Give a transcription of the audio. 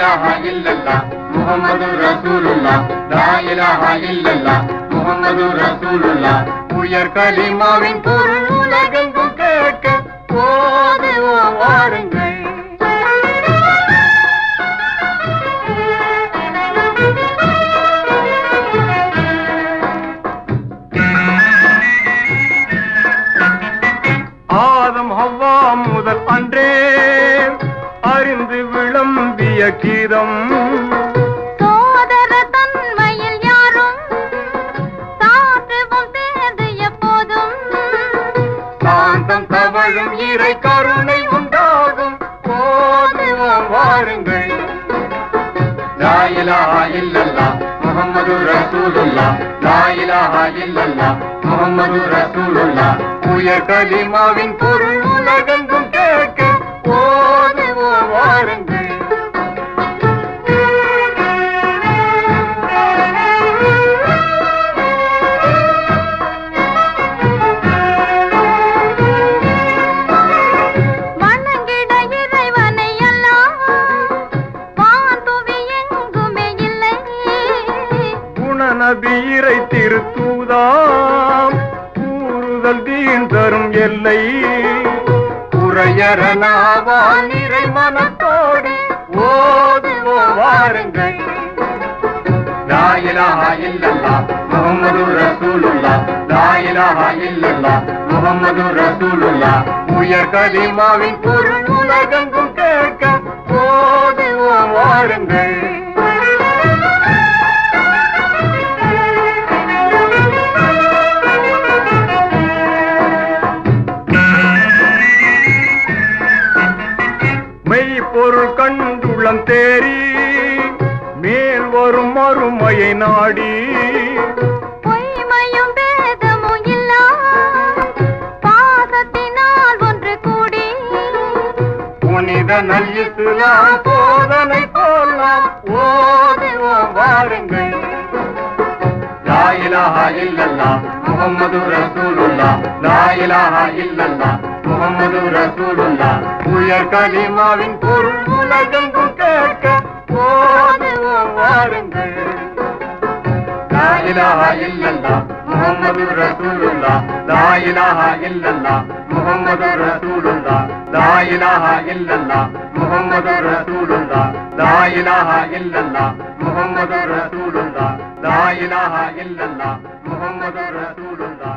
இலாஹா இல்லல்லா முகமது ரசூலுல்லா. லா இலாஹா இல்லல்லா முகமது ரசூலுல்லா. உயர் கலிமாவின் பொருள் உலகெங்கும் கேட்க போதுவோம் வாருங்கள். தவழும் இறை கருணை உண்டாகும். போதுவோம் வாருங்கள். லா இலாஹா இல்லல்லா முகமது ரசூலுல்லா. லா இலாஹா இல்லல்லா முகமது ரசூலுல்லா. உயர் கலிமாவின் பொருள் உலகெங்கும் கேட்க போதுவோம் திருத்தூதாம். கூறுதல் தீன் தரும் எல்லை. குறையறனாவான் இறை மனத்தோடு ஓதுவோம் வாருங்கள். லா இல்லல்லா முகமது ரசூலுல்லா. லா இல்லல்லா முகமது ரசூலுல்லா. உயர் கலிமாவின் பொருள் உலகெங்கும் கேட்க போதுவோம் வாருங்கள். கண்டுளம் தேறி மேல் வரும் மறுமையை நாடி. பொய்மையும் பேதமும் இல்லா பாசத்தினால் ஒன்று கூடி. புனித நல் இஸ்லாம் போதனை போலாம். ஓதுவோம் வாருங்கள். லா இலாஹா இல்லல்லா முகம்மது ரசூலுல்லா. லா இலாஹா இல்லல்லா முகம்மது ரசூலுல்லா உயர் கலிமாவின் பொருள் உலகெங்கும் கேட்க ஓதுவோம் வாருங்கள். லா இல்லல்லா முகம்மது ரசூலுல்லா. லா இல்லல்லா ரசூலுல்லா. இல்லல்லா ரசூலுல்லா. இல்லல்லா ரசூலுல்லா.